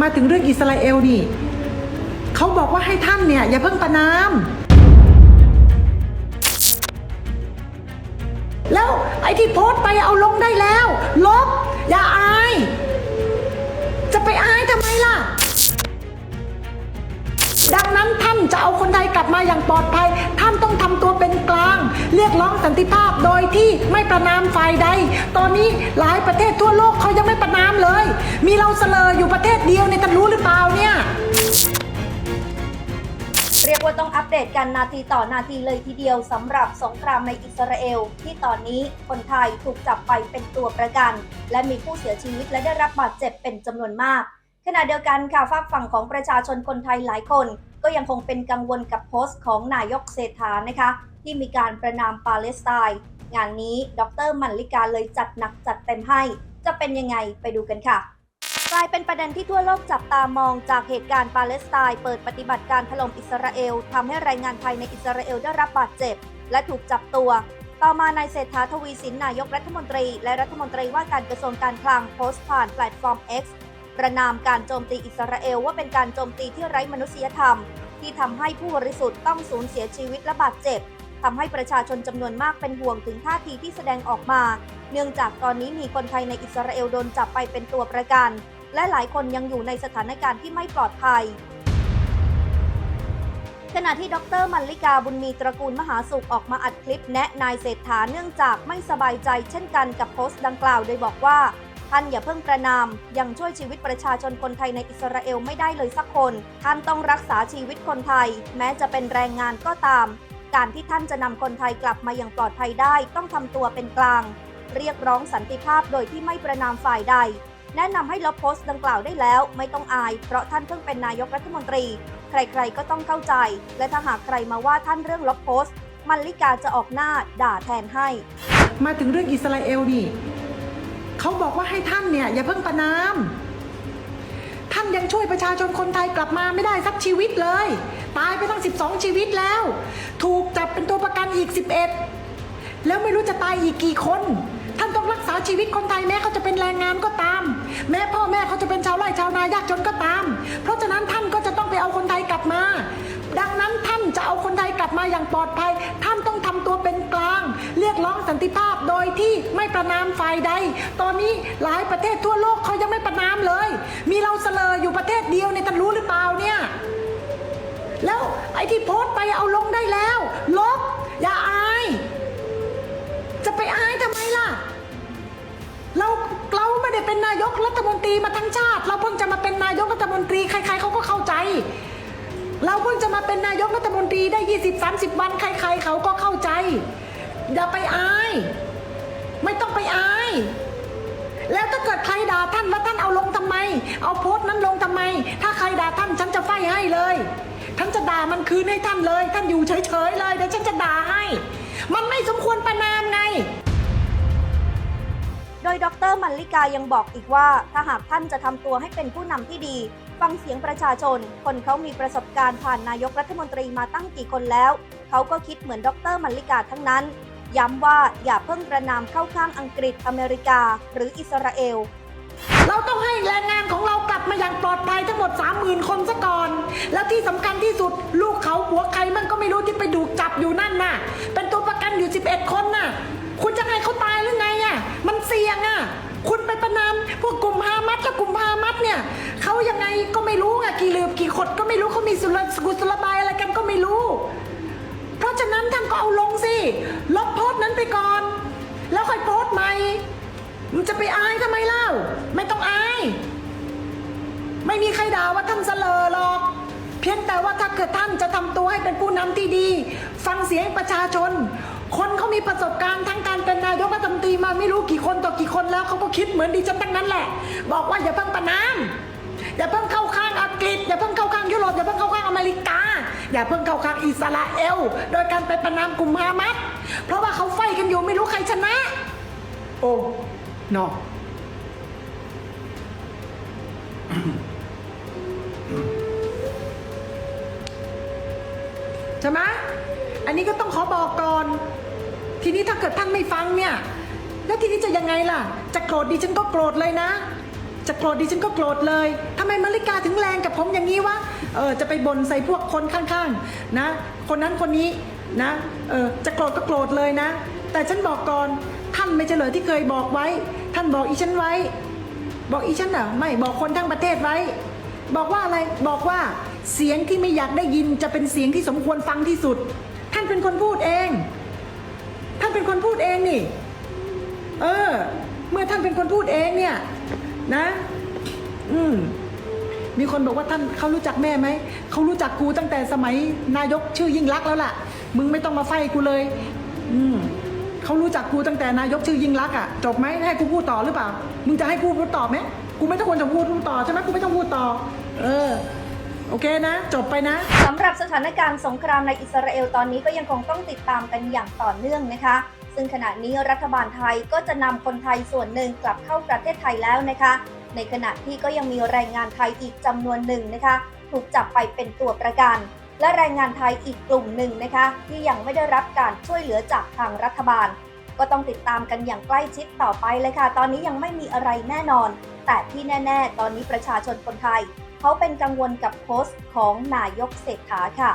มาถึงเรื่องอิสราเอลนี่เขาบอกว่าให้ท่านเนี่ย อย่าเพิ่งประนาม แล้วไอ้ที่โพสต์ไปเอาลงได้แล้ว ลบ อย่าอาย จะไปอายทำไมล่ะ ดังนั้นท่านจะเอาคนไทยกลับมาอย่างปลอดภัย ท่านต้องทำต เรียกร้องสันติภาพโดยที่ไม่ประนามฝ่ายใด ตอนนี้หลายประเทศทั่วโลกเขายังไม่ประนามเลย มีเราเสลออยู่ประเทศเดียวเนี่ยท่านรู้หรือเปล่าเนี่ยเรียกว่าต้องอัปเดตกันนาทีต่อนาทีเลยทีเดียวสำหรับสงครามในอิสราเอล ที่ตอนนี้คนไทยถูกจับไปเป็นตัวประกัน และมีผู้เสียชีวิตและได้รับบาดเจ็บเป็นจำนวนมาก ขณะเดียวกันค่ะฝากฝั่งของประชาชนคนไทยหลายคน ก็ยังคงเป็นกังวลกับโพสต์ของนายกเศรษฐานะคะ ที่มีการประนามปาเลสไตน์งานนี้ดรมันลิกาเลยจัดหนักจัดเต็มให้ จะเป็นยังไงไปดูกันค่ะกลายเป็นประเด็นที่ทั่วโลกจับตามองจากเหตุการณ์ปาเลสไตน์เปิดปฏิบัติการถล่มอิสราเอลทำให้แรงงานไทยในอิสราเอลได้รับบาดเจ็บ และถูกจับตัว ต่อมานายเศรษฐาทวีสินนายกรัฐมนตรี และรัฐมนตรีว่าการกระทรวงการคลังโพสต์ผ่านแพลตฟอร์ม X ประนามการโจมตีอิสราเอลว่าเป็นการโจมตีที่ไร้มนุษยธรรม ที่ทำให้ผู้บริสุทธิ์ต้องสูญเสียชีวิตและบาดเจ็บทำให้ประชาชนจำนวนมากเป็นห่วงถึงท่าทีที่แสดงออกมา เนื่องจากตอนนี้มีคนไทยในอิสราเอลโดนจับไปเป็นตัวประกัน และหลายคนยังอยู่ในสถานการณ์ที่ไม่ปลอดภัยขณะที่ดรมัลลิกาบุญมีตระกูลมหาสุขออกมาอัดคลิปแนะนายเศรษฐาเนื่องจากไม่สบายใจเช่นกันกับโพสต์ดังกล่าวโดยบอกว่า ท่านอย่าเพิ่งประนาม ยังช่วยชีวิตประชาชนคนไทยในอิสราเอลไม่ได้เลยสักคน ท่านต้องรักษาชีวิตคนไทย แม้จะเป็นแรงงานก็ตาม การที่ท่านจะนำคนไทยกลับมาอย่างปลอดภัยได้ต้องทำตัวเป็นกลาง เรียกร้องสันติภาพโดยที่ไม่ประนามฝ่ายใด แนะนำให้ลบโพสต์ดังกล่าวได้แล้ว ไม่ต้องอาย เพราะท่านเพิ่งเป็นนายกรัฐมนตรี ใครๆก็ต้องเข้าใจ และถ้าหากใครมาว่าท่านเรื่องลบโพสต์ มันลิกาจะออกหน้าด่าแทนให้ มาถึงเรื่องอิสราเอลนี่ เขาบอกว่าให้ท่านเนี่ยอย่าเพิ่งประนาม ท่านยังช่วยประชาชนคนไทยกลับมาไม่ได้สักชีวิตเลย ตายไปตั้ง 12 ชีวิตแล้ว ถูกจับเป็นตัวประกันอีก 11 แล้วไม่รู้จะตายอีกกี่คน ท่านต้องรักษาชีวิตคนไทยแม้เขาจะเป็นแรงงานก็ตาม แม้พ่อแม่เขาจะเป็นชาวไร่ชาวนายากจนก็ตาม เพราะฉะนั้นท่านก็จะต้องไปเอาคนไทยกลับมา ดังนั้นท่าน จะเอาคนไทยกลับมาอย่างปลอดภัย ท่านต้องทำตัวเป็นกลาง เรียกร้องสันติภาพโดยที่ไม่ประนามฝ่ายใด ตอนนี้หลายประเทศทั่วโลกเขายังไม่ประนามเลย มีเราเสลออยู่ประเทศเดียวเนี่ยท่านรู้หรือเปล่าเนี่ยแล้วไอ้ที่โพสต์ไปเอาลงได้แล้ว ลบ อย่าอาย จะไปอายทำไมล่ะ เราเราไม่ได้เป็นนายกรัฐมนตรีมาทั้งชาติ เราเพิ่งจะ เราเพิ่งจะมาเป็นนายกรัฐมนตรีได้ 20-30 วัน ใคร ๆ เขาก็เข้าใจ อย่าไปอาย ไม่ต้องไปอาย แล้วถ้าเกิดใครด่าท่านแล้วท่านเอาลงทำไม เอาโพสต์นั้นลงทำไม ถ้าใครด่าท่านฉันจะไฟให้เลยฉันจะด่ามันคืนให้ท่านเลย ท่านอยู่เฉยๆเลยเดี๋ยวฉันจะด่าให้ มันไม่สมควรประนามไงโดยดรมัลลิกายังบอกอีกว่า ถ้าหากท่านจะทำตัวให้เป็นผู้นำที่ดี ฟังเสียงประชาชน คนเขามีประสบการณ์ผ่านนายกรัฐมนตรีมาตั้งกี่คนแล้ว เขาก็คิดเหมือนดรมัลลิกาทั้งนั้น ย้ำว่าอย่าเพิ่งประนามเข้าข้างอังกฤษอเมริกา หรืออิสราเอล เราต้องให้แรงงานของเรากลับมาอย่างปลอดภัยทั้งหมด 30,000 คนซะก่อน แล้วที่สำคัญที่สุดลูกเขาหัวใครมันก็ไม่รู้ที่ไปดูกจับอยู่นั่นน่ะ เป็นตัวประกันอยู่ 11 คนน่ะ คุณจะให้เขาตายหรือไงอะ มันเสี่ยงอะ คุณไปประนามพวกกลุ่มฮามัสและกลุ่มฮามัสเนี่ยเขายังไงก็ไม่รู้อะกี่หลืบกี่ขดก็ไม่รู้เขามีสุรสกุลสุรบายอะไรกันก็ไม่รู้ เพราะฉะนั้นท่านก็เอาลงสิ ลบโพสต์นั้นไปก่อน แล้วค่อยโพสต์ใหม่ มันจะไปอายทำไมเล่า ไม่ต้องอาย ไม่มีใครด่าว่าท่านเสลอหรอกเพียงแต่ว่าถ้าเกิดท่านจะทำตัวให้เป็นผู้นำที่ดี ฟังเสียงประชาชน คนเขามีประสบการณ์ทั้งการเป็นนายกรัฐมนตรีมาไม่รู้กี่คนต่อกี่คนแล้วเขาก็คิดเหมือนดิฉันทั้งนั้นแหละ บอกว่าอย่าเพิ่งประนามอย่าเพิ่งเข้าข้างอังกฤษอย่าเพิ่งเข้าข้างยุโรปอย่าเพิ่งเข้าข้างอเมริกา อย่าเพิ่งเข้าข้างอิสราเอล โดยการไปประนามกลุ่มฮามัสเพราะว่าเขาไฟกันอยู่ไม่รู้ใครชนะ โอ้นอใช่ไหมอันนี้ก็ต้องขอบอกก่อน ทีนี้ถ้าเกิดท่านไม่ฟังเนี่ย แล้วทีนี้จะยังไงล่ะ จะโกรธดิฉันก็โกรธเลยนะ จะโกรธดิฉันก็โกรธเลยทำไมมาริกาถึงแรงกับผมอย่างนี้วะ เออจะไปบ่นใส่พวกคนข้างๆนะ คนนั้นคนนี้นะ เออจะโกรธก็โกรธเลยนะ แต่ฉันบอกก่อนท่านไม่เฉลยที่เคยบอกไว้ ท่านบอกอีฉันไว้ บอกอีฉันเหรอไม่บอกคนทั้งประเทศไว้ บอกว่าอะไรบอกว่าเสียงที่ไม่อยากได้ยินจะเป็นเสียงที่สมควรฟังที่สุด ท่านเป็นคนพูดเอง ท่านเป็นคนพูดเองนี่ เออ เมื่อท่านเป็นคนพูดเองเนี่ย นะ อืม มีคนบอกว่าท่านเขารู้จักแม่ไหม เขารู้จักกูตั้งแต่สมัยนายกชื่อยิ่งรักษณ์แล้วล่ะ มึงไม่ต้องมาไฟกูเลย อืม เขารู้จักกูตั้งแต่นายกชื่อยิ่งรักษณ์อะ จบไหมให้กูพูดต่อหรือเปล่า มึงจะให้กูพูดต่อไหม กูไม่ต้องควรจะพูดพูดต่อใช่ไหมกูไม่ต้องพูดต่อ เออ โอเคนะ จบไปนะสำหรับสถานการณ์สงครามในอิสราเอลตอนนี้ก็ยังคงต้องติดตามกันอย่างต่อเนื่องนะคะ ซึ่งขณะนี้รัฐบาลไทยก็จะนำคนไทยส่วนหนึ่งกลับเข้าประเทศไทยแล้วนะคะ ในขณะที่ก็ยังมีแรงงานไทยอีกจำนวนหนึ่งนะคะ ถูกจับไปเป็นตัวประกัน และแรงงานไทยอีกกลุ่มหนึ่งนะคะ ที่ยังไม่ได้รับการช่วยเหลือจากทางรัฐบาล ก็ต้องติดตามกันอย่างใกล้ชิดต่อไปเลยค่ะ ตอนนี้ยังไม่มีอะไรแน่นอน แต่ที่แน่ ๆ ตอนนี้ประชาชนคนไทย เขาเป็นกังวลกับโพสต์ของนายกเศรษฐาค่ะ